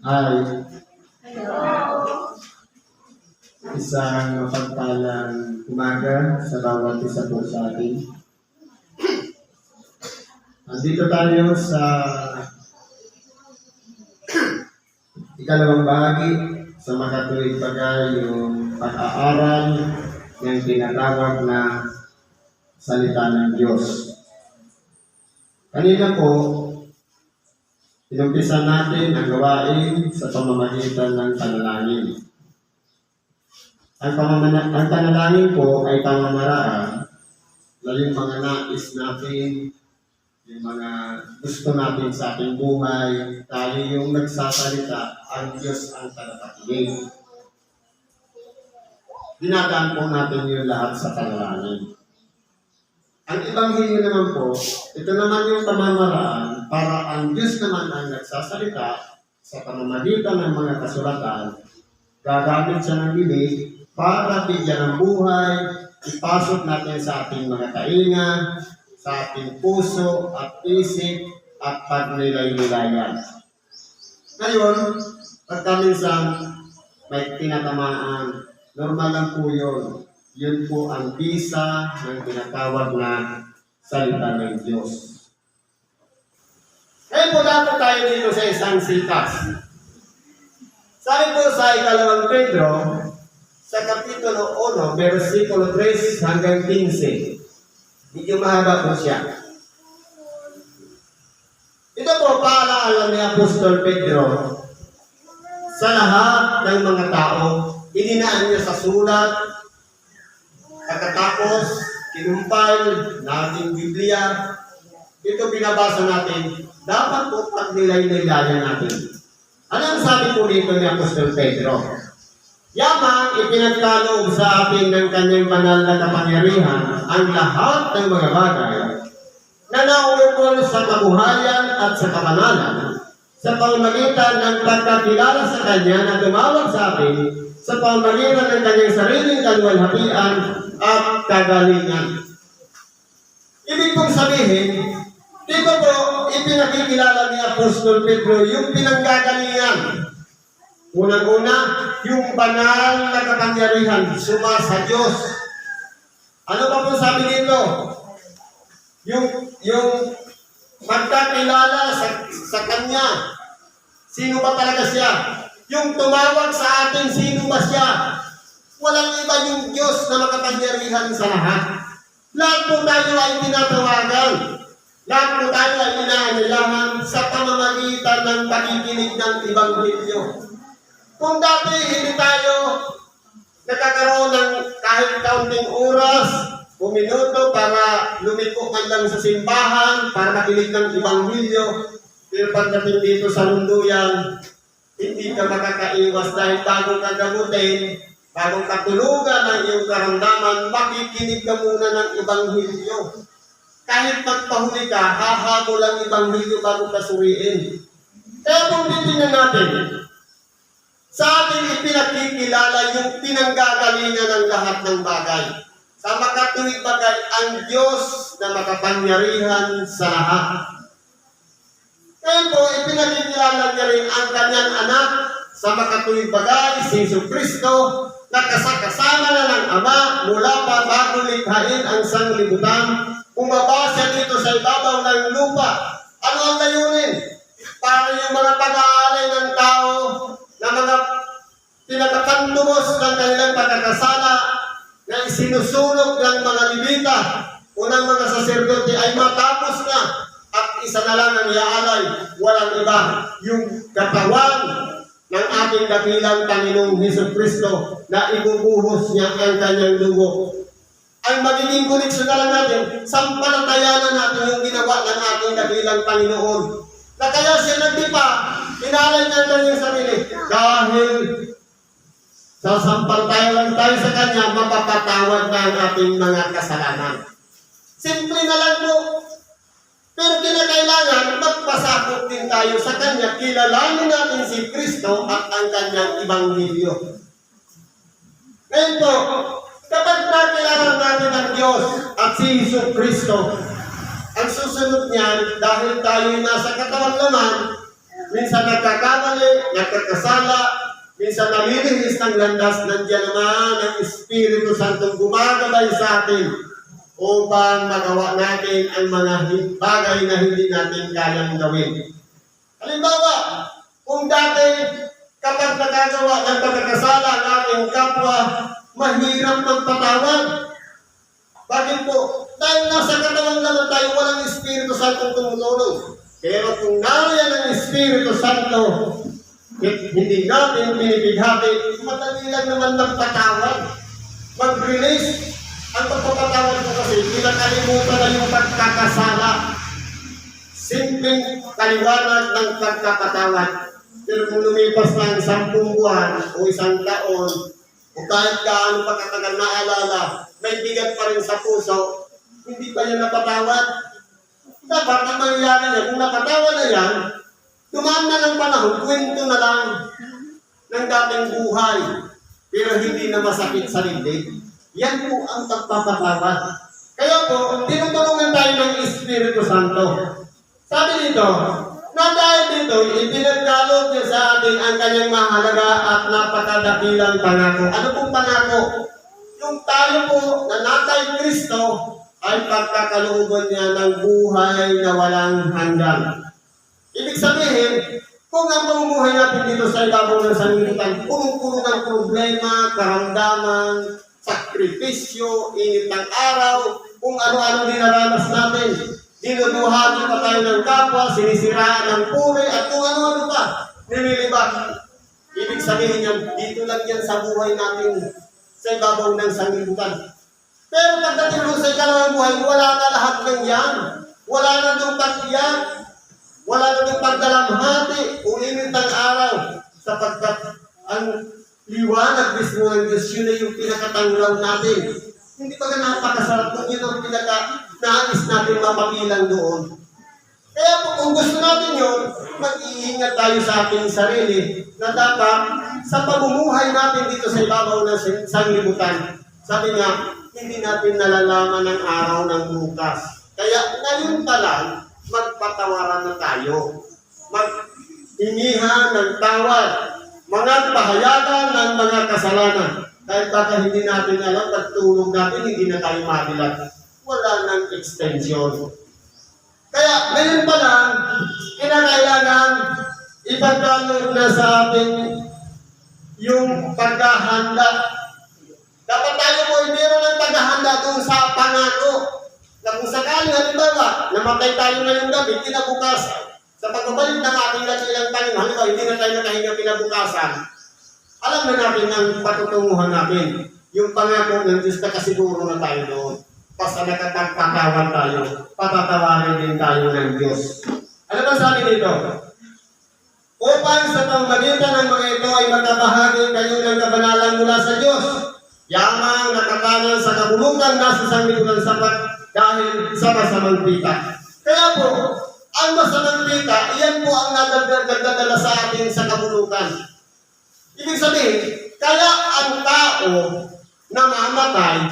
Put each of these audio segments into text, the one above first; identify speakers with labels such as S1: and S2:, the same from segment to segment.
S1: Ay, isang mapagpalang umaga sa bawat isa po sa atin. Andito tayo sa ikalawang bahagi sa makatuwid bagay yung pag-aaral ng tinatawag na salita ng Diyos. Kanina po, Inumpisa natin ang gawain sa pamamagitan ng panalangin. Ang, pamamana- ang panalangin po ay pamamaraan na yung mga nais natin, yung mga gusto natin sa ating buhay, tayo yung nagsasalita, ang Diyos ang tagapakinig. Dinadaan po natin yung lahat sa panalangin. Ang Ebanghelyo naman po, ito naman yung pamamaraan para ang Diyos naman ang nagsasalita sa pamamagitan ng mga kasulatan, gagamit siya ng bibig para bigyan ng buhay, ipasok natin sa ating mga tainga, sa ating puso at isip at pagnilay-nilayan. Ngayon, pagka minsan may tinatamaan, normal lang po yun. Yun po ang bisa ng tinatawag na salita ng Diyos. Ngayon po dapat tayo dito sa isang sitas. Sabi po sa ikalawang Pedro, sa kapitulo 1, versikulo 3 hanggang 15. Medyo mahaba po siya. Ito po paalaala ni Apostol Pedro sa lahat ng mga tao. Ininaan niya sa sulat, Pagkatapos, kinumpay natin Biblia, ito binabasa natin, dapat po pagnilay-nilayan natin. Ano ang sabi po dito ni Apostol Pedro? Yamang ipinagkaloob sa atin ng kanyang banal na kapangyarihan ang lahat ng mga bagay na nauukol sa kabuhayan at sa kabanalan sa pamamagitan ng pagkakilala sa Kanya na tumawag sa atin sa pamamagitan ng Kanyang sariling kaluwalhatian at kagalingan. Ibig kong sabihin, dito po ipinakikilala ni Apostol Pedro yung pinanggagalingan. Unang-una, yung banal na kapangyarihan suma sa Diyos. Ano pa po sabi dito? Yung, yung magkakilala sa, sa Kanya. Sino ba talaga siya? Yung tumawag sa atin, sino ba siya? Walang iba yung Diyos na makapangyarihan sa lahat. Lahat po tayo ay tinatawagan. Lahat po tayo ay inaanilahan sa pamamagitan ng pakikinig ng Ibanghelyo. Kung dati hindi tayo nakakaroon ng kahit kaunting oras minuto para lumiko man lang sa simbahan, para makinig ng Ibanghelyo, pero pagdating dito sa lunduyan, hindi ka makakaiwas dahil bago ka gamutin, bagong katulugan ng iyong karamdaman, makikinig ka muna ng Ibanghelyo. Kahit magpahuli ka, hahabol ang Ibanghelyo bago ka suriin. Kaya kung titingnan natin, sa ating ipinakikilala yung pinanggagalingan ng lahat ng bagay. Sa makatuwid bagay, ang Diyos na makapangyarihan sa lahat. Kaya po, ipinakikilala niya rin ang kanyang anak sa makatuwid bagay, si Yesu Kristo, na kasakasama na ng Ama mula pa bago likhain ang sanglibutan, umaba siya dito sa ibabaw ng lupa. Ano ang layunin? Para yung mga pag-aalay ng tao na mga pinakatantumos ng kanilang pagkakasala na isinusulog ng mga libita o ng mga saserdote ay matapos na at isa na lang ang iaalay, walang iba, yung katawan ng ating dakilang Panginoong Heso Kristo na ibubuhos niya ang kanyang dugo. Ang magiging koneksyon na natin, sampalatayanan natin yung ginawa ng ating dakilang Panginoon. Na kaya siya nagdipa, inalay niya lang yung sarili. Dahil sasampalatayan lang tayo sa Kanya, mapapatawad na ang ating mga kasalanan. Simple na lang po. Pero kinakailangan, magpasakot din tayo sa Kanya. Kilalanin natin si Kristo at ang Kanyang Ibanghelyo. Ngayon po, kapag nakilala natin ang Diyos at si Iso Kristo, ang susunod niyan, dahil tayo nasa katawan naman, minsan nagkakamali, nagkakasala, minsan namilihis ng landas, nandiyan naman ang Espiritu Santo gumagabay sa atin upang magawa natin ang mga bagay na hindi natin kayang gawin. Halimbawa, kung dati kapag nagagawa ng pagkakasala ng ating kapwa, mahirap magpatawad. Bakit po? Dahil nasa katawan naman tayo, walang Espiritu Santo tumulong. Pero kung nariyan ang Espiritu Santo, hi- hindi natin pinipighati, madali lang naman magpatawad. Mag-release. Ang pagpapatawad ko kasi, pinakalimutan na yung pagkakasala. Simpleng kaliwanag ng pagkakatawad. Pero kung lumipas na sampung buwan o isang taon, o kahit gaano pa katagal na alala, may bigat pa rin sa puso, hindi pa yan napatawad. Dapat ang mangyayari niya, kung napatawad na yan, dumaan na ng panahon, kwento na lang ng dating buhay, pero hindi na masakit sa dibdib. Yan po ang pagpapatawad. Kaya po, tinutulungan tayo ng Espiritu Santo. Sabi dito, na dahil dito, ipinagkaloob niya sa atin ang kanyang mahalaga at napakadakilang pangako. Ano pong pangako? Yung tayo po na natay Kristo ay pagkakalooban niya ng buhay na walang hanggan. Ibig sabihin, kung ang pamumuhay natin dito sa ibabaw ng sanlibutan, punong-puno ng problema, karamdaman, sakripisyo, init ng araw, kung ano-ano dinaranas natin. Dinuduhati pa tayo ng kapwa, sinisiraan ng puri, at kung ano-ano pa, nililibak. Ibig sabihin yan, dito lang yan sa buhay natin sa ibabaw ng sanlibutan. Pero pagdating mo sa ikalawang buhay, wala na lahat ng yan. Wala na doon pag-iyak. Wala na doon pagdalamhati. Ulinit ang araw. Sapagkat ang liwanag mismo ng Diyos, yun na yung pinakatanglaw natin. Hindi ba ka napakasarap kung yun ang pinaka nais natin mapagilang doon. Kaya po, kung gusto natin yun, mag-iingat tayo sa ating sarili na dapat sa pamumuhay natin dito sa ibabaw ng sanglibutan. Sabi nga, hindi natin nalalaman ang araw ng bukas. Kaya ngayon pa lang, magpatawaran na tayo. Maghingihan ng tawad. Mga pahayagan ng mga kasalanan. Dahil baka hindi natin alam, pagtulog natin, hindi na tayo mabilat. Wala nang extension. Kaya ngayon pa lang, kinakailangan ipagkaloob na sa atin yung paghahanda. Dapat tayo po ay meron ng paghahanda doon sa pangako. Na kung sakaling halimbawa, namatay tayo ngayong gabi, kinabukasan. Sa pagbabalik ng ating dakilang Panginoon, halimbawa, hindi na tayo nakahinga kinabukasan. Alam na natin ang patutunguhan natin. Yung pangako ng Diyos na kasiguro na tayo doon. Basta nakapagpatawad tayo, patatawarin din tayo ng Diyos. Ano ba sabi dito? Upang sa pamagitan ng mga ito ay magkabahagi kayo ng kabanalan mula sa Diyos. Yamang nakatanan sa kabulukan nasa sanglibutan sapat dahil sa masamang pita. Kaya po, ang masamang pita, iyan po ang nagdadala sa atin sa kabulukan. Ibig sabihin, kaya ang tao na mamatay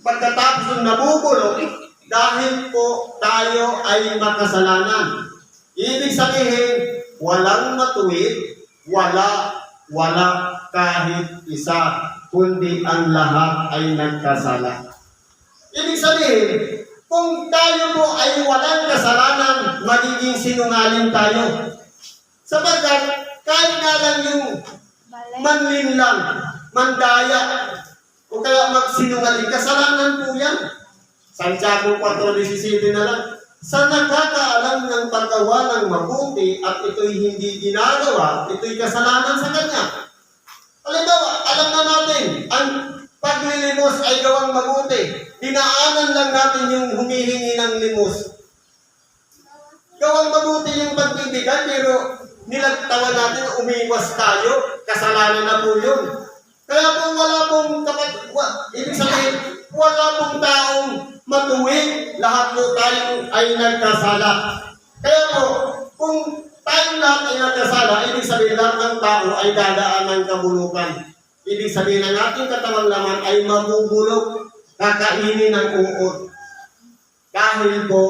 S1: pagkatapos ng nabubulok dahil po tayo ay makasalanan. Ibig sabihin, walang matuwid, wala, wala kahit isa, kundi ang lahat ay nagkasala. Ibig sabihin, kung tayo po ay walang kasalanan, magiging sinungaling tayo. Sapagkat kahit nga lang yung manlinlang, mandaya, o kaya magsinungaling, kasalanan po yan. Santiago 4.17 na lang. Sa nakakaalam ng paggawa ng mabuti at ito'y hindi ginagawa, ito'y kasalanan sa kanya. Halimbawa, alam na natin, ang paglilimos ay gawang mabuti. Dinaanan lang natin yung humihingi ng limos. Gawang mabuti yung pagbibigay, pero nilagtawa natin, umiwas tayo, kasalanan na po yun. Kaya po wala pong kapat, wa, ibig sabihin, wala pong taong matuwid, lahat po tayo ay nagkasala. Kaya po, kung tayong lahat ay nagkasala, ibig sabihin lahat ng tao ay dadaan ng kabulukan. Ibig sabihin ang ating katawan naman ay mabubulok, kakainin ng uot. Dahil po,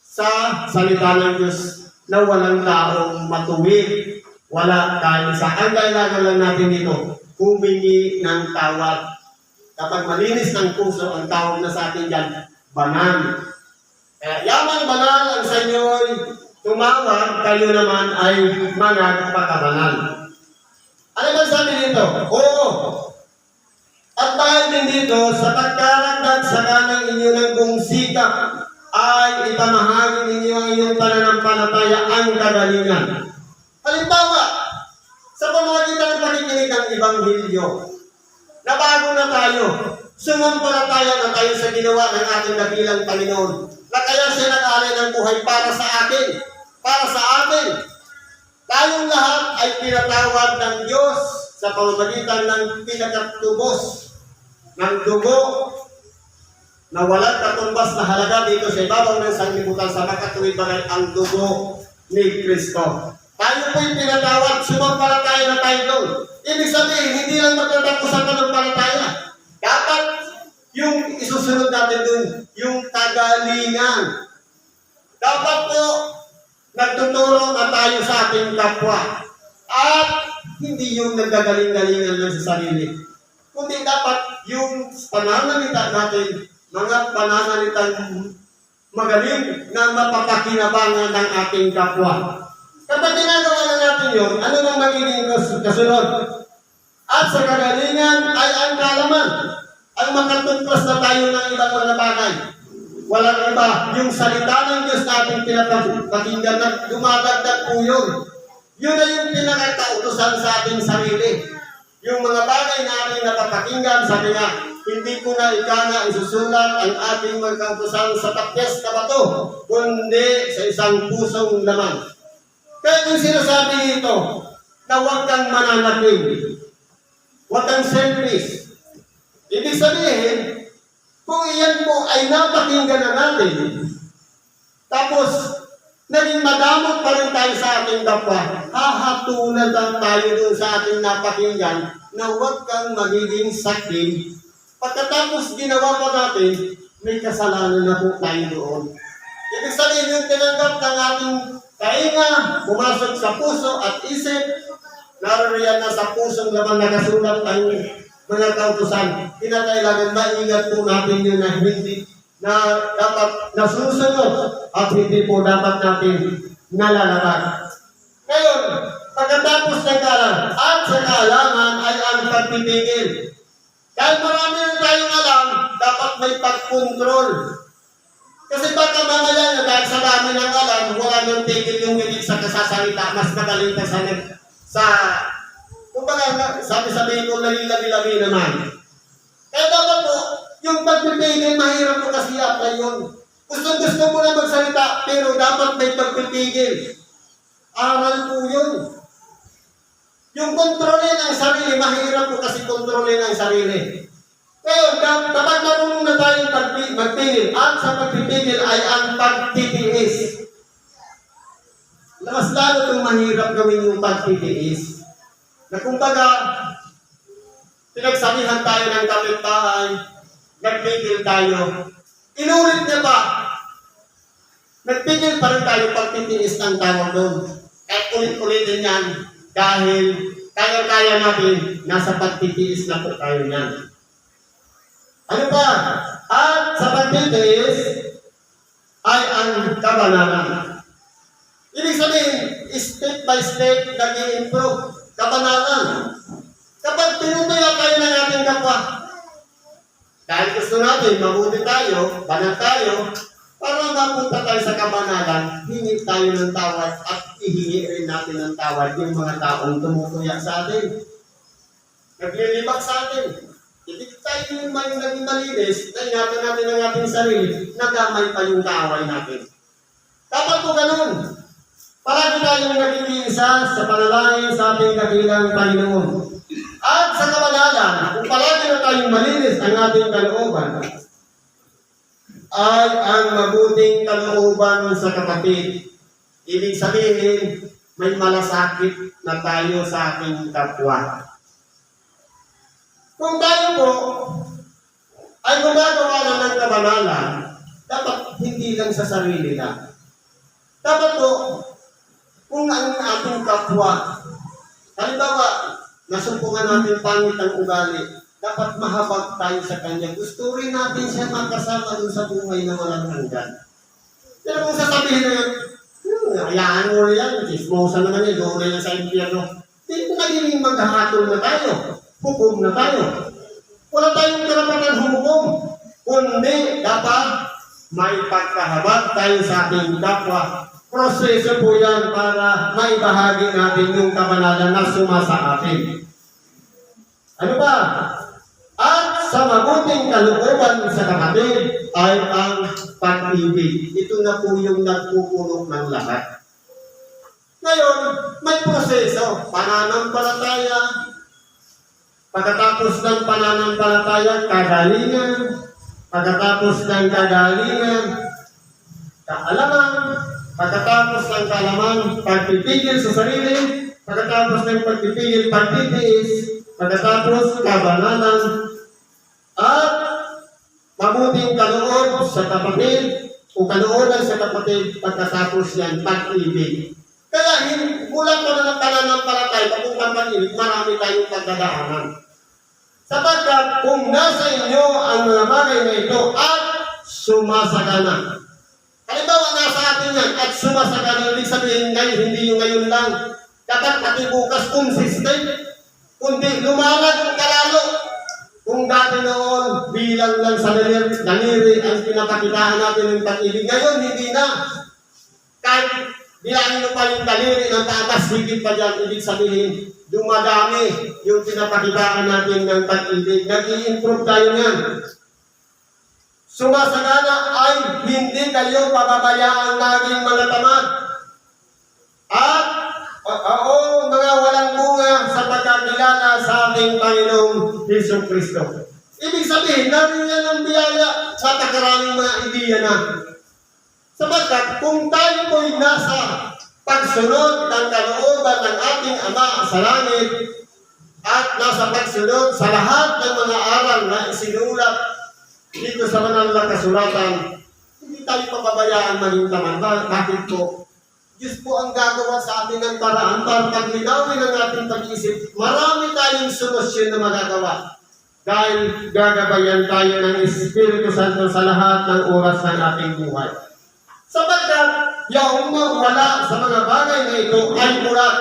S1: sa salita ng Diyos, na walang taong matuwid. Wala tayo sa ang kailangan lang natin dito, humingi ng tawad. Kapag malinis ng puso, ang tawag na sa atin dyan, banal. Kaya yaman banal ang sa inyo'y tumawag, kayo naman ay managpakabanal. Ano ba sabi dito? Oo. At dahil din dito, sa pagkaragdag sa kanang inyo ng kung sikap, ay ipamahagi ninyo ang inyong pananampalataya ang kagalingan. Halimbawa, sa pamamagitan ng pakikinig ng Ebanghelyo, na bago na tayo, sumampalataya na tayo sa ginawa ng ating dakilang Panginoon, na kaya siya nag-alay ng buhay para sa atin, para sa atin. Tayong lahat ay pinatawad ng Diyos sa pamamagitan ng pinagkatubos ng dugo na walang katumbas na halaga dito sa ibabaw ng sanglibutan sa makatuwid bagay ang dugo ni Kristo. Tayo po'y pinatawad, sumampalataya na tayo doon. Ibig sabihin, hindi lang magtatapos ang pananampalataya. Dapat yung isusunod natin doon, yung tagalingan. Dapat po, nagtuturo na tayo sa ating kapwa. At hindi yung nagagaling-galingan lang sa sarili. Kundi dapat yung pananalita natin, mga pananalitang magaling na mapapakinabangan ng ating kapwa. Kapag ginagawa na natin yun, ano nang magiging kas- kasunod? At sa kagalingan ay ang kalaman. Ang makatumplas na tayo ng ibang mga bagay. Walang iba, yung salita ng Diyos na ating pinapakinggan na dumadagdag po yun. Yun na yung pinakakautosan sa ating sarili. Yung mga bagay na ating napapakinggan, sabi nga, hindi ko na ikana isusulat ang ating mga kautosan sa tapyas na bato, kundi sa isang pusong laman. Kaya yung sinasabi nito, na huwag kang mananapin, huwag kang selfish. Ibig sabihin, kung iyan po ay napakinggan na natin, tapos naging madamot pa rin tayo sa ating kapwa, hahatulan lang tayo dun sa ating napakinggan na huwag kang magiging sakim. Pagkatapos ginawa pa natin, may kasalanan na po tayo doon. Ibig sabihin yung tinanggap ng ating kainga, pumasok sa puso at isip, naririyan na sa pusong laman nakasulat ang mga kautusan. Kinakailangan maingat po natin yun na hindi na dapat nasusunod at hindi po dapat natin nalalabas. Ngayon, pagkatapos ng kaalaman, at sa kaalaman ay ang pagpipigil. Dahil marami na tayong alam, dapat may pagkontrol. Kasi baka mamaya na dahil sa dami ng alam, wala nang tigil yung bibig sa kasasalita, mas magaling ka sa, sa kumbaga, sabi-sabihin ko, labi-labi naman. Kaya dapat po, yung pagpipigil, mahirap po kasi apply yun. Gusto gusto mo na magsalita, pero dapat may pagpipigil. Aral po yun. Yung kontrolin ang sarili, mahirap po kasi kontrolin ang sarili. Pero kap- kapag marunong na tayong magpigil, at sa pagpipigil ay ang pagtitiis. Mas lalo itong mahirap gawin yung pagtitiis. Na kumbaga, pinagsabihan tayo ng kapitbahay, nagpigil tayo. Inulit niya pa, nagpigil pa rin tayo pagtitiis ng tawag doon. At ulit-ulitin yan dahil kaya-kaya natin, nasa pagtitiis na po tayo niyan. Ano pa? At sa pagtitiis ay ang kabanalan. Ibig sabihin, step by step, nag-i-improve. Kabanalan. Kapag tinutuya tayo ng ating kapwa, dahil gusto natin, mabuti tayo, banal tayo, para mapunta tayo sa kabanalan, hingi tayo ng tawad at ihingi rin natin ng tawad yung mga taong tumutuya sa atin. Naglilibak sa atin. Hindi tayo yung may naging malinis, na ingatan natin ang ating sarili, nagamay pa yung kaaway natin. Dapat po ganun. Palagi tayong naging sa panalangin sa ating kabilang Panginoon. At sa kabanalan, kung palagi na tayong malinis ang ating kalooban, ay ang mabuting kalooban sa kapatid. Ibig sabihin, may malasakit na tayo sa ating kapwa. Kung tayo po ay gumagawa na ng kabanalan, dapat hindi lang sa sarili na. Dapat po, kung ang ating kapwa, halimbawa, nasumpungan natin pangit ang ugali, dapat mahabag tayo sa kanya. Gusto rin natin siya makasama dun sa buhay na walang hanggan. Pero kung sasabihin na yun, hmm, hayaan mo rin yan, chismosa naman yun, doon na yan sa impyerno. Hindi naging maghahatol na tayo, hukom na tayo. Wala tayong karapatan humukom, kundi dapat may pagkahabag tayo sa ating kapwa. Proseso po yan para maibahagi natin yung kabanalan na sumasa atin. Ano ba? At sa mabuting kalooban sa kapatid ay ang pag-ibig. Ito na po yung nagpupuno ng lahat. Ngayon, may proseso. Pananampalataya. Pagkatapos ng pananampalataya, kagalingan. Pagkatapos ng kagalingan, kaalaman. Pagkatapos ng kaalaman, pagpipigil sa sarili. Pagkatapos ng pagpipigil, pagtitiis. Pagkatapos, kabanalan. At mabuting kaloob sa kapatid o kalooban sa kapatid pagkatapos yan, pag-ibig. Kaya mula pa na ng pananampalataya, papuntang pag-ibig, marami tayong pagdadaanan. Sapagkat kung nasa inyo ang mga bagay na ito at sumasagana. Halimbawa, nasa atin yan at sumasagana, ibig sabihin ngayon, hindi yung ngayon lang. Dapat pati bukas consistent, kundi lumalag kalalo. Kung dati noon, bilang lang sa daliri, daliri ang pinapakitaan natin ng pag-ibig. Ngayon, hindi na. Kahit bilangin mo pa yung daliri ng tatas, higit pa dyan, ibig sabihin, dumadami yung pinapakitaan natin ng pag-ibig. Nag-i-improve tayo niyan. Sumasagana ay hindi kayo pababayaan laging mga tamad. At Oo, mga walang bunga sa pagkakilala sa ating Panginoong Heso Kristo. Ibig sabihin, nariyan ang biyaya sa takaraming mga ideya na. Sapagkat kung tayo po'y nasa pagsunod ng kalooban ng ating Ama sa langit at nasa pagsunod sa lahat ng mga aral na isinulat dito sa banal na kasulatan, hindi tayo tamad. Ba- Bakit po? Diyos po ang gagawa sa atin ng paraan para paglinawin ang ating pag-iisip. Marami tayong solusyon na magagawa. Dahil gagabayan tayo ng Espiritu Santo sa lahat ng oras ng ating buhay. Sapagkat yung wala sa mga bagay na ito ay mulat.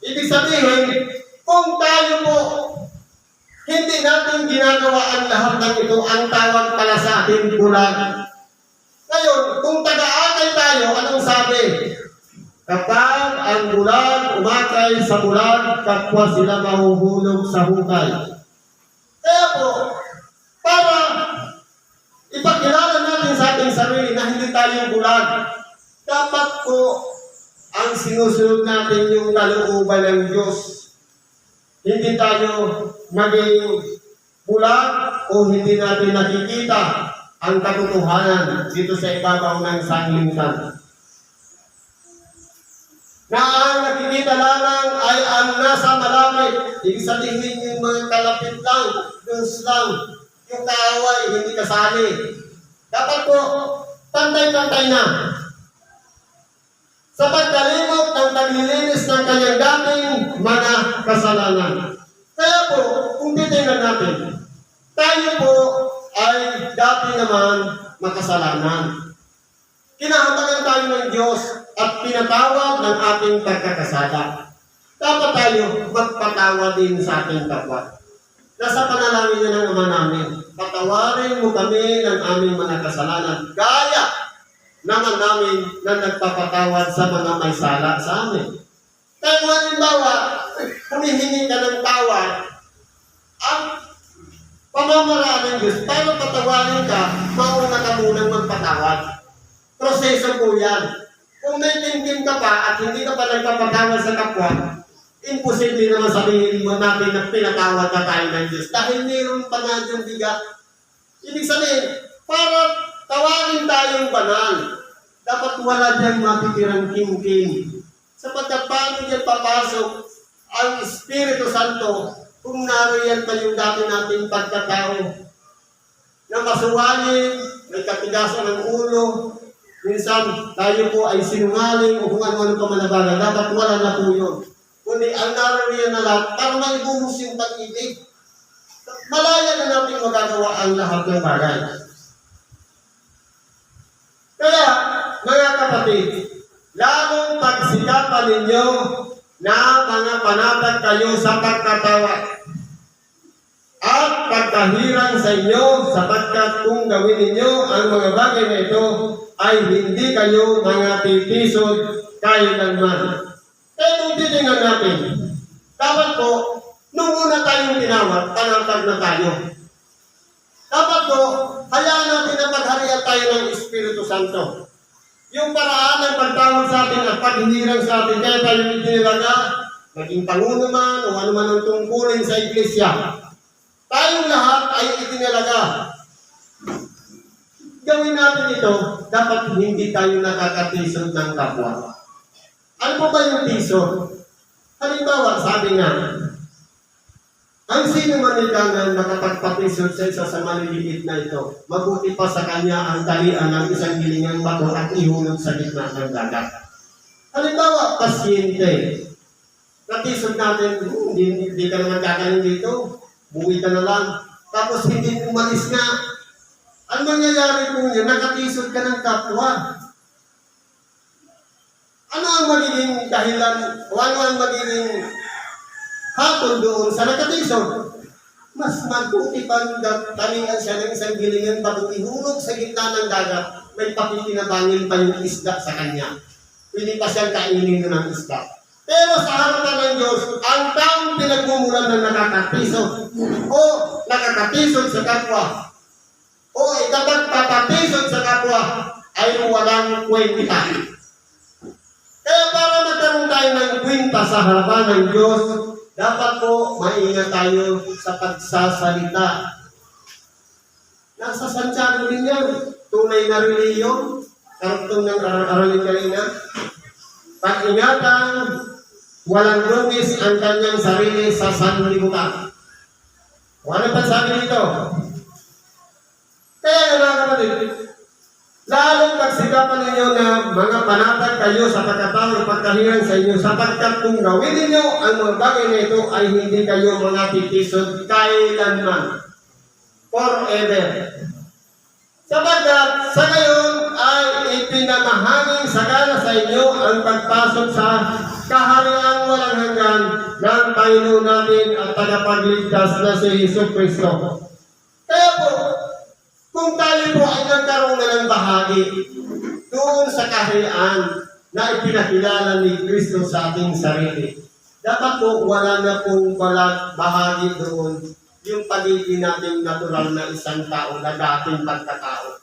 S1: Ibig sabihin, kung tayo po hindi natin ginagawa ang lahat ng ito, ang tawag pala sa atin bulag. Ngayon, kung taga-akay tayo, anong sabi? Kapag ang bulag umakay sa bulag, kapwa sila mahuhulog sa hukay. Kaya po, para ipakilala natin sa ating sarili na hindi tayo bulag, dapat po ang sinusunod natin yung kalooban ng Diyos. Hindi tayo maging bulag o hindi natin nakikita ang katotohanan dito sa ibabaw ng sanglibutan. Na ang nakikita lamang ay ang nasa malamit. Ibig sabihin yung mga kalapit lang, dus lang, yung kaaway, hindi kasali. Dapat po, pantay-pantay na. Sa pagkalimot ng paglilinis ng kanyang dating mga kasalanan. Kaya po, kung titingnan natin, tayo po ay dati naman makasalanan. Kinahatagan tayo ng Diyos at pinatawad ng ating pagkakasala. Dapat tayo magpatawad din sa ating kapwa. Nasa panalangin niya ng Ama namin, patawarin mo kami ng aming mga kasalanan, gaya namin na nagpapatawad sa mga may sala sa amin. Kaya kung halimbawa, humihingi ka ng tawad, ang pamamaraan ng Diyos, para patawarin ka, mauna ka munang magpatawad. Proseso po yan. Kung may timtim ka pa at hindi ka pa nagpapatawad sa kapwa, imposible naman sabihin mo natin na pinatawad na tayo ng Diyos. Dahil mayroon pa yung bigat. Ibig sabihin, para tawagin tayong banal, dapat wala dyan matitirang king-king. Sapagkat paano dyan papasok ang Espiritu Santo kung nariyan pa yung dati nating pagkatao na masuwayin, may katigasan ng ulo, minsan tayo po ay sinungaling o kung ano-ano pa man na bagay, dapat wala na po yun. Kundi ang naririyan na lahat, para maibuhos yung pag-ibig. Malaya na natin magagawa ang lahat ng bagay. Kaya, mga kapatid, lalong pagsikapan ninyo na mga panatag kayo sa pagkatawa at pagkahirang sa inyo sapagkat kung gawin ninyo ang mga bagay na ito ay hindi kayo mga titisod kailanman. Kaya kung titingnan natin, dapat po, nung una tayong tinawag, panatag na tayo. Dapat po, hayaan natin na pagharian tayo ng Espiritu Santo. Yung paraan ng pagtawag sa atin at paghihirang sa atin, kaya tayo itinilaga, maging panguno man o ano man ang tungkulin sa iglesia. Tayong lahat ay itinilaga. Gawin natin ito, dapat hindi tayo nakakatisod ng kapwa. Ano po ba yung tisod? Halimbawa, sabi nga, ang sino man ilangan makapagpatisod sa isa sa maliliit na ito, mabuti pa sa kanya ang talian ng isang gilingang bato at ihulog sa gitna ng dagat. Halimbawa, pasyente. Natisod natin, "Hmm, hindi, hindi ka naman kakain dito, buwi ka na lang. Tapos hindi umalis nga. Ang mangyayari po niya, nakatisod ka ng kapwa. Ano ang magiging dahilan, o ano ang magiging hapon doon sa nakatisod. Mas mabuti pang talian siya ng isang gilingan bago ihulog sa gitna ng dagat, may pakikinabangin pa yung isda sa kanya. Pwede pa siyang kainin ng isda. Pero sa harapan ng Diyos, ang taong pinagmumulan ng nakakatisod o nakakatisod sa kapwa o ikapagpapatisod sa kapwa ay walang kwenta. Kaya para magkaroon tayo ng kwenta sa harapan ng Diyos, dapat po maingat tayo sa pagsasalita. Nasa Santiago din yan. Tunay na reliyon. Kartong ng aralin kanina. Pag-ingatan, walang lungis ang kanyang sarili sa sanlibutan. O ano pa sabi dito? Kaya mga kapatid, lalong pagsikapan ninyo na mga panatag kayo sa pagkatao at pagkahiran sa inyo sapagkat kung gawin ninyo ang mga bagay na ito ay hindi kayo mga titisod kailanman. Forever. Sapagkat sa ngayon ay ipinamahangin sagana sa inyo ang pagpasok sa kaharian walang hanggan ng Panginoon natin at tagapagligtas na si Yesu Kristo. Kung tayo po ay nagkaroon na ng bahagi doon sa kaharian na ipinakilala ni Kristo sa ating sarili, dapat po wala na pong wala bahagi doon yung pagiging nating natural na isang tao na dating pagkatao.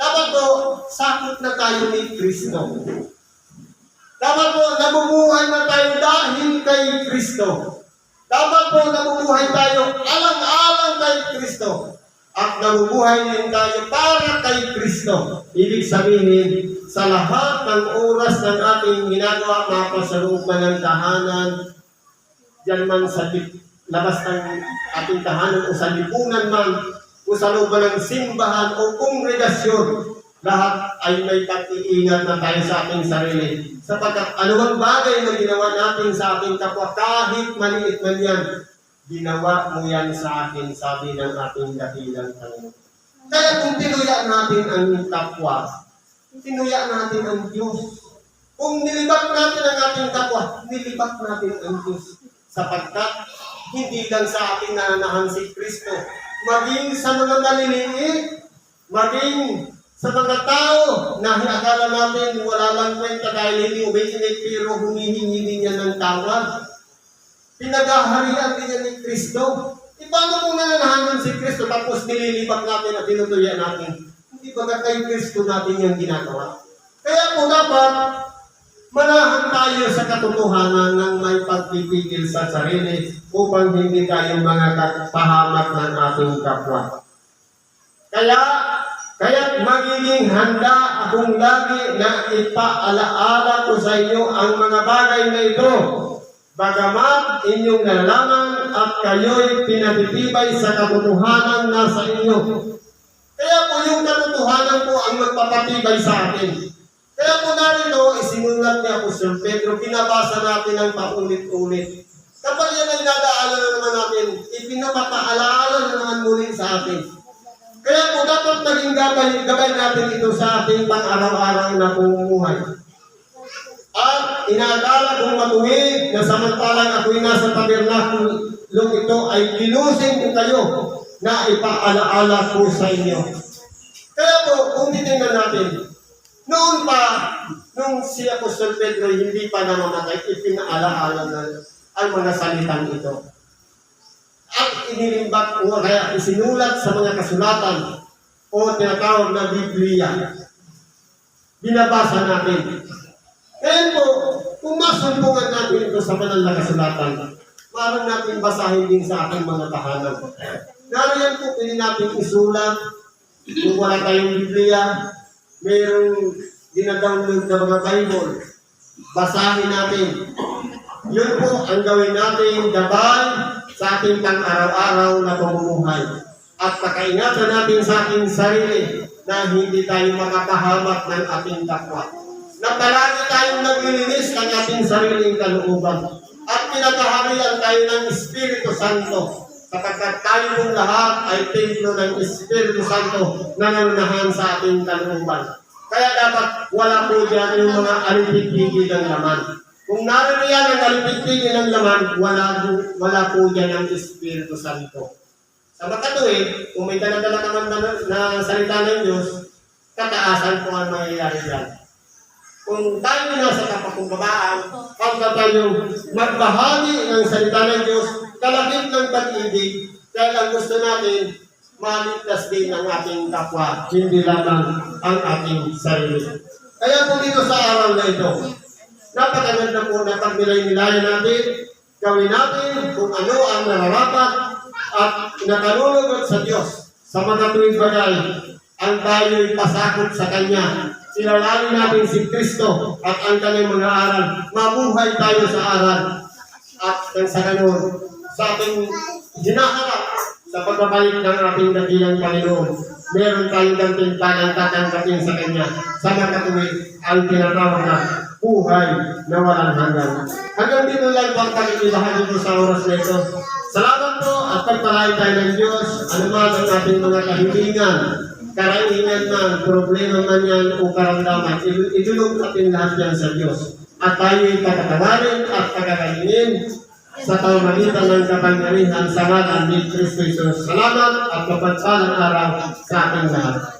S1: Dapat po, sakot na tayo ni Kristo. Dapat po, nabubuhay na tayo dahil kay Kristo. Dapat po, nabubuhay tayo alang-alang kay Kristo. At nabubuhay din tayo para kay Kristo. Ibig sabihin, sa lahat ng oras ng ating ginagawa, mapa sa loob man ng tahanan, diyan man sa labas ng ating tahanan o sa lipunan man, o sa loob ng simbahan o kongregasyon, lahat ay may pag-iingat na tayo sa ating sarili. Sapagkat anumang bagay na ginawa natin sa ating kapwa, kahit maliit man yan, ginawa mo yan sa akin, sabi ng ating dakilang Panginoon. Kaya kung tinuya natin ang kapwa, tinuya natin ang Diyos. Kung nilibak natin ang ating kapwa, nilibak natin ang Diyos. Sapagkat hindi lang sa ating nananahan si Kristo, maging sa mga maliliit, maging sa mga tao na akala natin wala lang kwenta dahil hindi umiinit pero humihingi niya ng tawad. Pinagaharian niya ni Kristo. E paano kung nananahanan si Kristo tapos nililibak natin at tinutuya natin? Hindi ba kay Kristo natin yung ginagawa? Kaya po dapat manahan tayo sa katotohanan ng may pagpipigil sa sarili upang hindi tayo mga pahamak ng ating kapwa. Kaya, kaya magiging handa akong lagi na ipaalaala ko sa inyo ang mga bagay na ito. Bagamat inyong nalalaman at kayo'y pinatitibay sa katotohanan na sa inyo. Kaya po yung katotohanan po ang magpapatibay sa atin. Kaya po narito, isinulat ni Apostol Pedro, pinabasa natin ng paulit-ulit. Kapag yan ay nadaanan na naman natin, ipinapataalaala na naman muli sa atin. Kaya po dapat maging gabay, gabay natin ito sa ating pang-araw-araw na pumumuhay. At inaakala kong matuwid na samantalang ako'y nasa tabernakulong ito ay linusin ko kayo na ipaalaala ko sa inyo. Kaya po, kung titingnan natin, noon pa, nung si Apostol Pedro hindi pa namamatay, ipinaalaala na ang mga salitang ito. At inilimbat o kaya isinulat sa mga kasulatan o tinatawag na Biblia. Binabasa natin. Kaya po, kung masuntungan natin ito sa banal na kasulatan, parang natin basahin din sa ating mga tahanan. Nariyan po, pwede natin isulat. Kung wala tayong Biblia, mayroong dinadownload na mga Bible. Basahin natin. Yun po ang gawin natin gabay sa ating pang-araw-araw na pamumuhay. At pakaingatan natin sa ating sarili na hindi tayo makapahamak ng ating kapwa. Na palagi tayong naglilinis ng ating sariling kalooban. At pinagaharian tayo ng Espiritu Santo sapagkat tayong lahat ay templo ng Espiritu Santo na nanunahan sa ating kalooban. Kaya dapat wala po dyan yung mga alipipigil ng laman. Kung naroon yan ang alipipigil ng laman, wala, wala po dyan ang Espiritu Santo. Sa makatuwid, kung may daladala na, na salita ng Diyos, kataasan po ang mangyayari dyan. Kung tayo nasa kapakumbabaan, hanggang tayo magbahagi ng salita ng Diyos, kalakip ng pag-ibig, dahil ang gusto natin, maligtas din ang ating kapwa, hindi lamang ang ating sarili. Kaya po dito sa araw na ito, napakaganda po na pagnilay-nilayan natin, gawin natin kung ano ang nararapat at nakalulunod sa Diyos sa mga tuwing bagay ang tayo'y pasakot sa Kanya. Silalali natin si Kristo at ang kanyang mga aral. Mabuhay tayo sa aral. At sa ganun, sa ating hinaharap sa pagbabalik ng ating dakilang Panginoon, meron tayong gantimpalang tatanggapin sa Kanya sa makatuwid ang tinatawag na buhay na walang hanggan. Hanggang dito lang po ang pagkakilahagi ko sa oras na ito. Salamat po at pagpalain tayo ng Diyos, anuman ang ating mga kahilingan, karaingan man, problema man yan o karamdaman, idul- idulog natin lahat yan sa Diyos. At tayo'y patatawarin at pagkakainin sa pamamagitan ng kapangyarihan sa ngalan ni Kristo Jesus. Salamat at mapagpalang araw sa ating lahat.